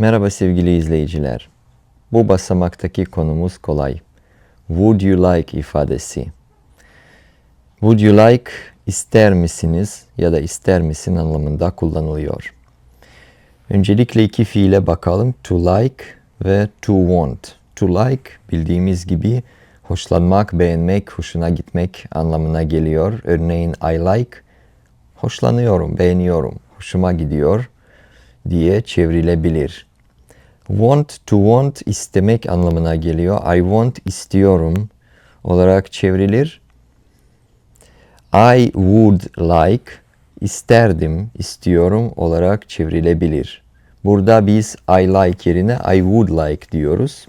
Merhaba sevgili izleyiciler. Bu basamaktaki konumuz kolay. Would you like ifadesi. Would you like ister misiniz ya da ister misin anlamında kullanılıyor. Öncelikle iki fiile bakalım. To like ve to want. To like bildiğimiz gibi hoşlanmak, beğenmek, hoşuna gitmek anlamına geliyor. Örneğin I like hoşlanıyorum, beğeniyorum, hoşuma gidiyor diye çevrilebilir. Want to want istemek anlamına geliyor. I want istiyorum olarak çevrilir. I would like isterdim, istiyorum olarak çevrilebilir. Burada biz I like yerine I would like diyoruz.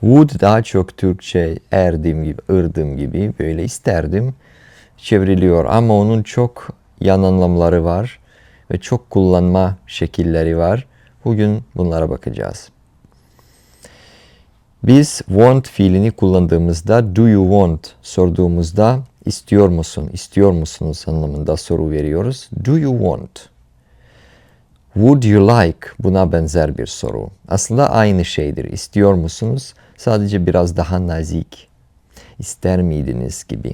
Would daha çok Türkçe erdim gibi, ırdım gibi böyle isterdim çevriliyor ama onun çok yan anlamları var ve çok kullanma şekilleri var. Bugün bunlara bakacağız. Biz want fiilini kullandığımızda do you want sorduğumuzda istiyor musun, istiyor musunuz anlamında soru veriyoruz. Do you want? Would you like? Buna benzer bir soru. Aslında aynı şeydir. İstiyor musunuz? Sadece biraz daha nazik. İster miydiniz gibi.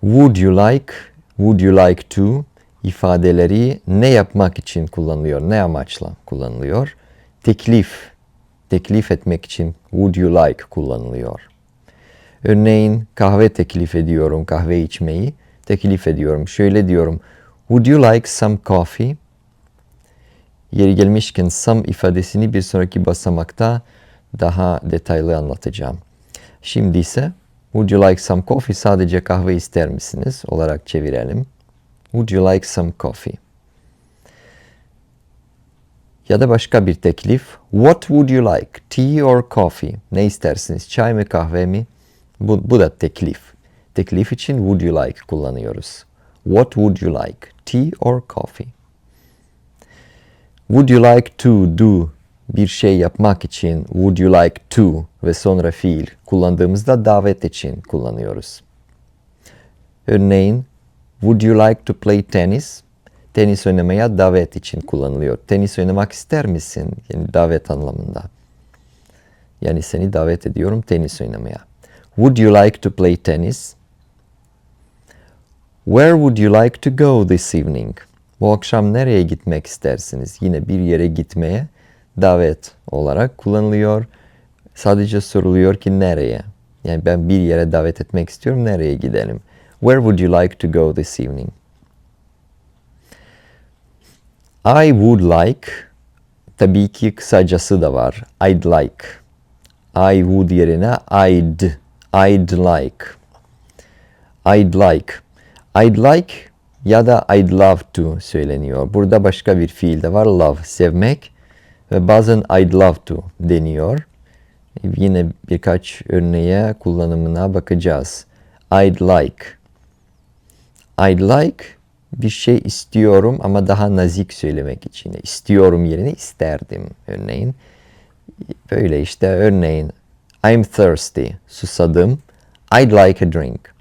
Would you like? Would you like to? İfadeleri ne yapmak için kullanılıyor, ne amaçla kullanılıyor? Teklif, teklif etmek için would you like kullanılıyor. Örneğin kahve teklif ediyorum, kahve içmeyi teklif ediyorum. Şöyle diyorum, would you like some coffee? Yeri gelmişken some ifadesini bir sonraki basamakta daha detaylı anlatacağım. Şimdi ise would you like some coffee sadece kahve ister misiniz olarak çevirelim. Would you like some coffee? Ya da başka bir teklif. What would you like? Tea or coffee? Ne istersiniz? Çay mı kahve mi? Bu, bu da teklif. Teklif için would you like kullanıyoruz. What would you like? Tea or coffee? Would you like to do bir şey yapmak için would you like to ve sonra fiil kullandığımızda davet için kullanıyoruz. Örneğin Would you like to play tennis? Tenis oynamaya davet için kullanılıyor. Tenis oynamak ister misin? Yani davet anlamında. Yani seni davet ediyorum tenis oynamaya. Would you like to play tennis? Where would you like to go this evening? Bu akşam nereye gitmek istersiniz? Yine bir yere gitmeye davet olarak kullanılıyor. Sadece soruluyor ki nereye? Yani ben bir yere davet etmek istiyorum. Nereye gidelim? Where would you like to go this evening? I would like tabii ki kısacası da var. I'd like. I would yerine I'd. I'd like. I'd like. I'd like ya da I'd love to söyleniyor. Burada başka bir fiil de var. Love, sevmek. Ve bazen I'd love to deniyor. Yine birkaç örneğe kullanımına bakacağız. I'd like. I'd like bir şey istiyorum ama daha nazik söylemek için. İstiyorum yerine isterdim örneğin. Böyle işte örneğin I'm thirsty, susadım. I'd like a drink.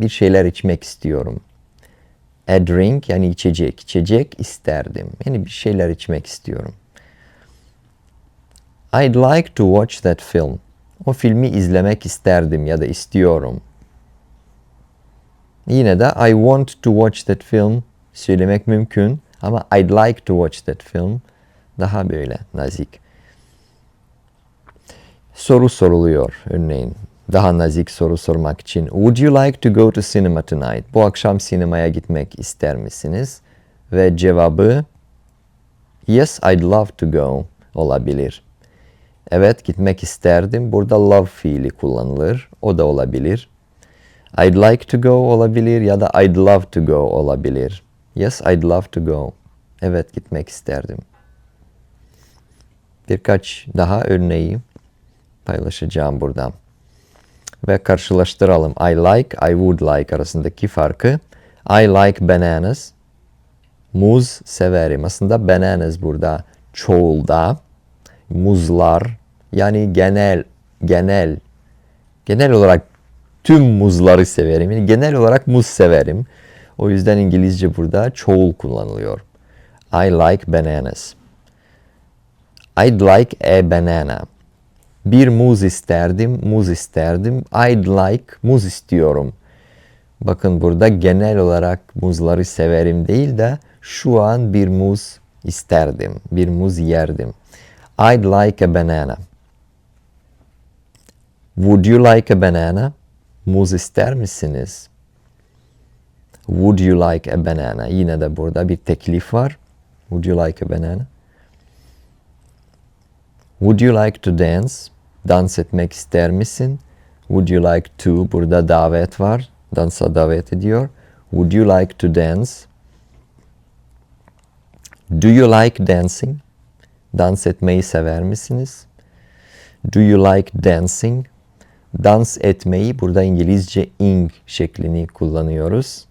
Bir şeyler içmek istiyorum. A drink yani içecek. İçecek isterdim. Yani bir şeyler içmek istiyorum. I'd like to watch that film. O filmi izlemek isterdim ya da istiyorum. Yine de I want to watch that film söylemek mümkün ama I'd like to watch that film daha böyle nazik. Soru soruluyor örneğin. Daha nazik soru sormak için. Would you like to go to cinema tonight? Bu akşam sinemaya gitmek ister misiniz? Ve cevabı Yes, I'd love to go olabilir. Evet, gitmek isterdim. Burada love fiili kullanılır. O da olabilir. I'd like to go olabilir ya da I'd love to go olabilir. Yes, I'd love to go. Evet, gitmek isterdim. Birkaç daha örneği paylaşacağım buradan. Ve karşılaştıralım. I like, I would like arasındaki farkı. I like bananas. Muz severim. Aslında bananas burada çoğulda. Muzlar yani genel genel genel olarak tüm muzları severim. Yani genel olarak muz severim. O yüzden İngilizce burada çoğul kullanılıyor. I like bananas. I'd like a banana. Bir muz isterdim, muz isterdim. I'd like, muz istiyorum. Bakın burada genel olarak muzları severim değil de şu an bir muz isterdim, bir muz yerdim. I'd like a banana. Would you like a banana? Muz ister misiniz? Would you like a banana? Yine de burada bir teklif var. Would you like a banana? Would you like to dance? Dans etmek ister misin? Would you like to? Burada davet var. Dansa davet ediyor. Would you like to dance? Do you like dancing? Dans etmeyi sever misiniz? Do you like dancing? Dans etmeyi burada İngilizce ing şeklini kullanıyoruz.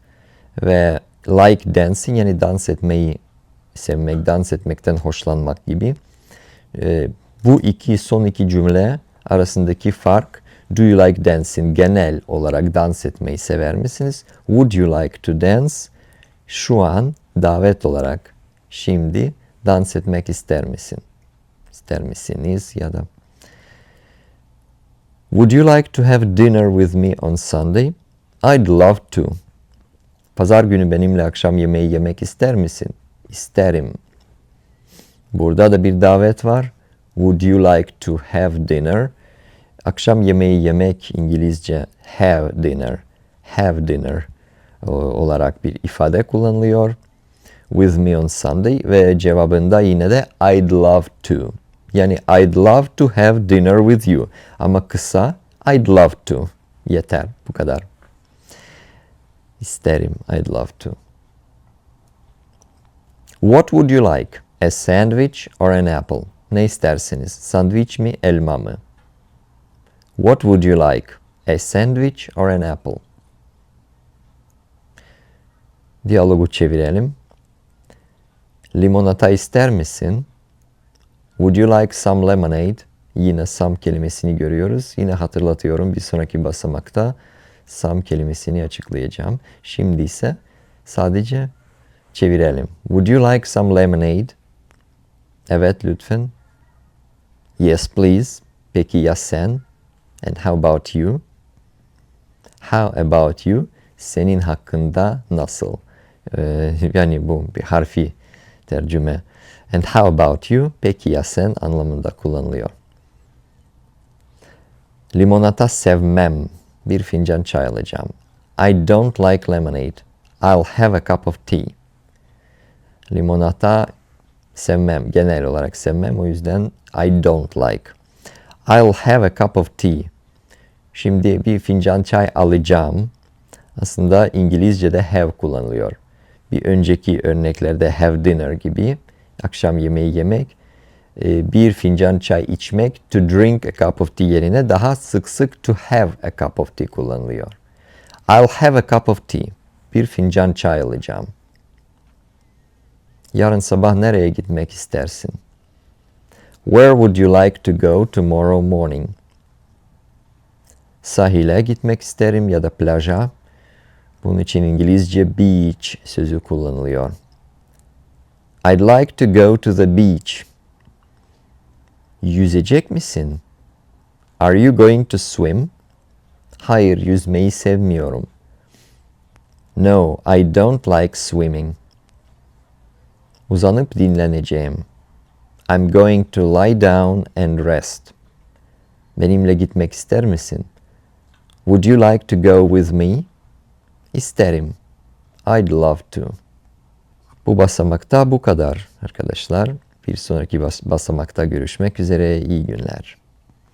Ve like dancing yani dans etmeyi sevmek, dans etmekten hoşlanmak gibi. Ee, bu iki son iki cümle arasındaki fark Do you like dancing? Genel olarak dans etmeyi sever misiniz? Would you like to dance? Şu an davet olarak şimdi dans etmek ister misin? İster misiniz ya da Would you like to have dinner with me on Sunday? I'd love to. Pazar günü benimle akşam yemeği yemek ister misin? İsterim. Burada da bir davet var. Would you like to have dinner? Akşam yemeği yemek İngilizce have dinner. Have dinner olarak bir ifade kullanılıyor. With me on Sunday ve cevabında yine de I'd love to. Yani I'd love to have dinner with you. Ama kısa I'd love to. Yeter. Bu kadar. İsterim. I'd love to. What would you like? A sandwich or an apple? Ne istersiniz? Sandviç mi, elma mı? What would you like? A sandwich or an apple? Diyalogu çevirelim. Limonata ister misin? Would you like some lemonade? Yine some kelimesini görüyoruz. Yine hatırlatıyorum bir sonraki basamakta some kelimesini açıklayacağım. Şimdi ise sadece çevirelim. Would you like some lemonade? Evet lütfen. Yes please. Peki ya sen? And how about you? How about you? Senin hakkında nasıl? Ee, yani bu bir harfi tercüme. And how about you? Peki ya sen anlamında kullanılıyor. Limonata sevmem. Bir fincan çay alacağım. I don't like lemonade. I'll have a cup of tea. Limonata sevmem. Genel olarak sevmem. O yüzden I don't like. I'll have a cup of tea. Şimdi bir fincan çay alacağım. Aslında İngilizce'de have kullanılıyor. Bir önceki örneklerde have dinner gibi akşam yemeği yemek, e, bir fincan çay içmek, to drink a cup of tea yerine daha sık sık to have a cup of tea kullanılıyor. I'll have a cup of tea. Bir fincan çay alacağım. Yarın sabah nereye gitmek istersin? Where would you like to go tomorrow morning? Sahile gitmek isterim ya da plaja. Bunun için İngilizce beach sözü kullanılıyor. I'd like to go to the beach. Yüzecek misin? Are you going to swim? Hayır, yüzmeyi sevmiyorum. No, I don't like swimming. Uzanıp dinleneceğim. I'm going to lie down and rest. Benimle gitmek ister misin? Would you like to go with me? İsterim. I'd love to. Bu basamakta bu kadar arkadaşlar. Bir sonraki bas basamakta görüşmek üzere. İyi günler.